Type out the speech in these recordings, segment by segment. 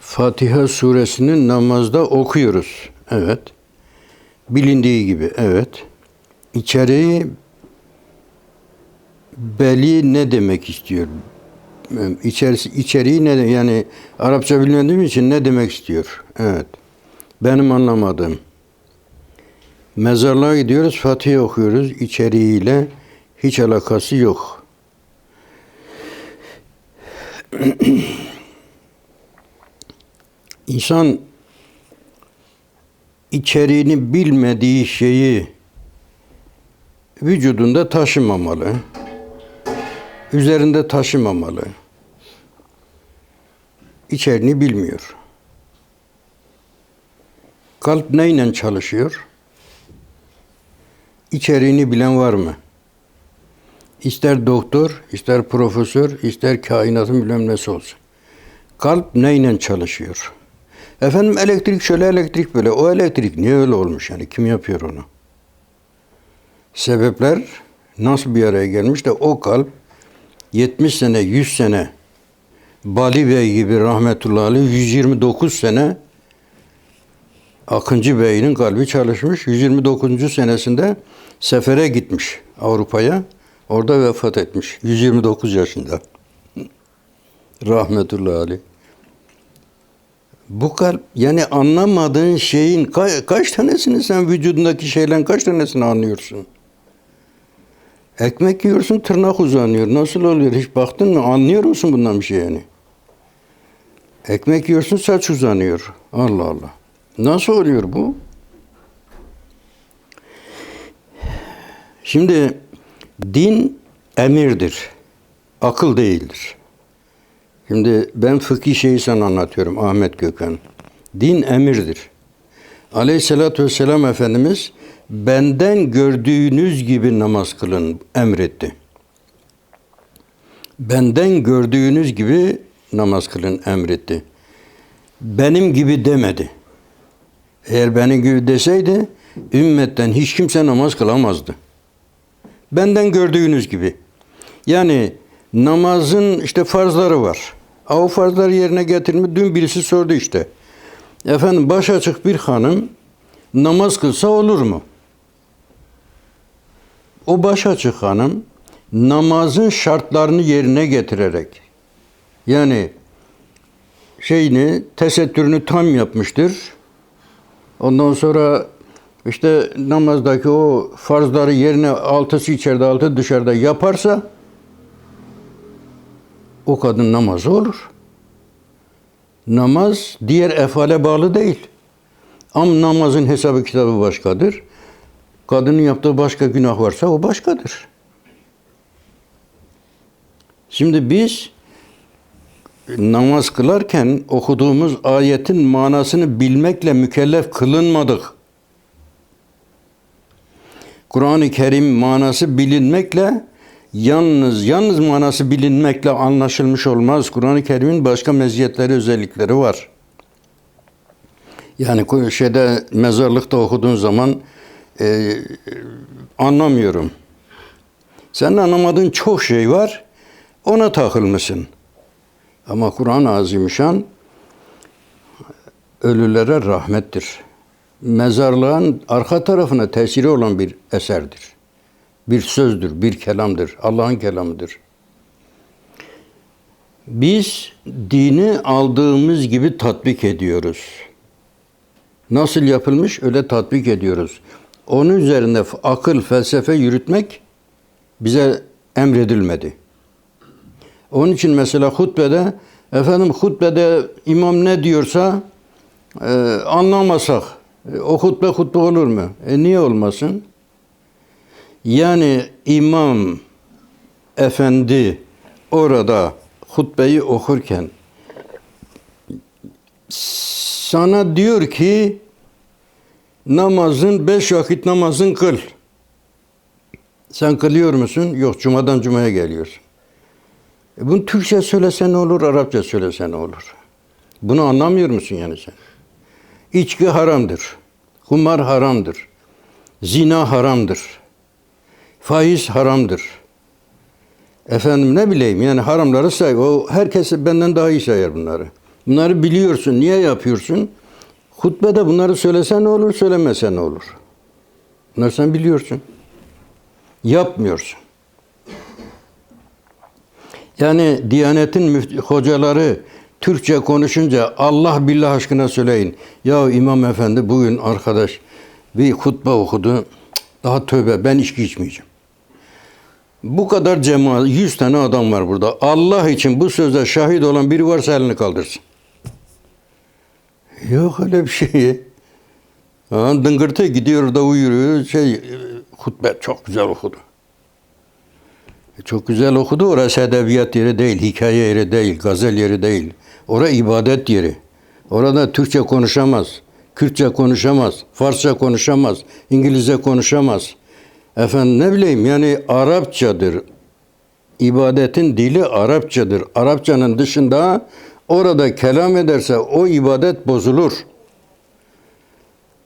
Fatiha suresini namazda okuyoruz. Evet. Bilindiği gibi evet. İçeriği beli ne demek istiyor? İçerisi, içeriği ne yani Arapça bilmediğim için ne demek istiyor? Evet. Benim anlamadığım. Mezarlığa gidiyoruz, Fatiha okuyoruz. İçeriğiyle hiç alakası yok. İnsan içeriğini bilmediği şeyi vücudunda taşımamalı. Üzerinde taşımamalı. İçeriğini bilmiyor. Kalp neyle çalışıyor? İçeriğini bilen var mı? İster doktor, ister profesör, ister kainatın bilmem nesi olsun. Kalp neyle çalışıyor? Efendim elektrik şöyle, elektrik böyle. O elektrik niye öyle olmuş yani? Kim yapıyor onu? Sebepler nasıl bir araya gelmiş de o kalp 70 sene, 100 sene Bali Bey gibi rahmetullahi aleyh 129 sene Akıncı Bey'in kalbi çalışmış. 129. senesinde sefere gitmiş Avrupa'ya. Orada vefat etmiş. 129 yaşında. Rahmetullahi aleyh. Bu kalp yani anlamadığın şeyin ka- kaç tanesini sen vücudundaki şeylerin kaç tanesini anlıyorsun? Ekmek yiyorsun tırnak uzanıyor. Nasıl oluyor? Hiç baktın mı? Anlıyor musun bundan bir şey yani? Ekmek yiyorsun saç uzanıyor. Allah Allah. Nasıl oluyor bu? Şimdi din emirdir. Akıl değildir. Şimdi ben fıkhi şeyi sana anlatıyorum Ahmet Gökhan. Din emirdir. Aleyhissalatü vesselam Efendimiz benden gördüğünüz gibi namaz kılın emretti. Benden gördüğünüz gibi namaz kılın emretti. Benim gibi demedi. Eğer benim gibi deseydi ümmetten hiç kimse namaz kılamazdı. Benden gördüğünüz gibi. Yani namazın işte farzları var. O farzları yerine getirme. Dün birisi sordu işte. Efendim baş açık bir hanım namaz kılsa olur mu? O baş açık hanım namazın şartlarını yerine getirerek yani şeyini tesettürünü tam yapmıştır. Ondan sonra işte namazdaki o farzları yerine altısı içeride altı dışarıda yaparsa o kadın namazı olur. Namaz diğer efale bağlı değil. Ama namazın hesabı kitabı başkadır. Kadının yaptığı başka günah varsa o başkadır. Şimdi biz namaz kılarken okuduğumuz ayetin manasını bilmekle mükellef kılınmadık. Kur'an-ı Kerim manası bilinmekle yalnız yalnız manası bilinmekle anlaşılmış olmaz. Kur'an-ı Kerim'in başka meziyetleri, özellikleri var. Yani şeyde mezarlıkta okuduğun zaman e, anlamıyorum. Senin anlamadığın çok şey var. Ona takılmışsın. Ama Kur'an-ı Azimüşşan ölülere rahmettir. Mezarlığın arka tarafına tesiri olan bir eserdir. Bir sözdür, bir kelamdır. Allah'ın kelamıdır. Biz dini aldığımız gibi tatbik ediyoruz. Nasıl yapılmış öyle tatbik ediyoruz. Onun üzerinde akıl, felsefe yürütmek bize emredilmedi. Onun için mesela hutbede efendim hutbede imam ne diyorsa e, anlamasak e, o hutbe hutbe olur mu? E niye olmasın? Yani imam efendi orada hutbeyi okurken sana diyor ki namazın beş vakit namazın kıl. Sen kılıyor musun? Yok cumadan cumaya geliyorsun. E bunu Türkçe söylesen olur, Arapça söylesen olur? Bunu anlamıyor musun yani sen? İçki haramdır. Kumar haramdır. Zina haramdır. Faiz haramdır. Efendim ne bileyim yani haramları say. O herkes benden daha iyi sayar bunları. Bunları biliyorsun. Niye yapıyorsun? Hutbede bunları söylesen ne olur, söylemesen ne olur? Bunları sen biliyorsun. Yapmıyorsun. Yani Diyanet'in hocaları Türkçe konuşunca Allah billah aşkına söyleyin. Ya İmam Efendi bugün arkadaş bir hutbe okudu. Daha tövbe ben içki içmeyeceğim. Bu kadar cemaat, 100 tane adam var burada. Allah için bu sözde şahit olan biri varsa elini kaldırsın. Yok öyle bir şey. Ha, dıngırtı gidiyor da uyuyor. Şey, e, hutbe çok güzel okudu. E, Çok güzel okudu. Orası edebiyat yeri değil, hikaye yeri değil, gazel yeri değil. Orası ibadet yeri. Orada Türkçe konuşamaz, Kürtçe konuşamaz, Farsça konuşamaz, İngilizce konuşamaz. Efendim ne bileyim yani Arapçadır. İbadetin dili Arapçadır. Arapçanın dışında orada kelam ederse o ibadet bozulur.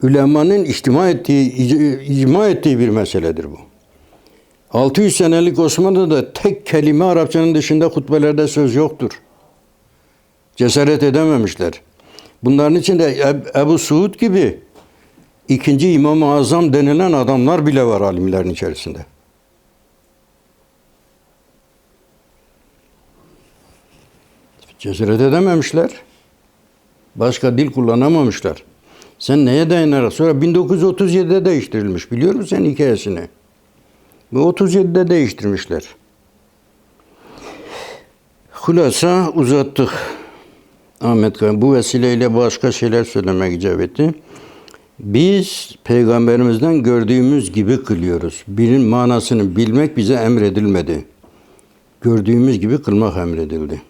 Ülemanın içtima ettiği, ic- icma ettiği bir meseledir bu. 600 senelik Osmanlı'da tek kelime Arapçanın dışında hutbelerde söz yoktur. Cesaret edememişler. Bunların içinde Eb- Ebu Suud gibi ikinci İmam-ı Azam denilen adamlar bile var alimlerin içerisinde. Cesaret edememişler. Başka dil kullanamamışlar. Sen neye dayanarak? Sonra 1937'de değiştirilmiş. Biliyor musun sen hikayesini? Ve 37'de değiştirmişler. Hulasa uzattık. Ahmet Kaya bu vesileyle başka şeyler söylemek icap etti. Biz peygamberimizden gördüğümüz gibi kılıyoruz. Birin manasını bilmek bize emredilmedi. Gördüğümüz gibi kılmak emredildi.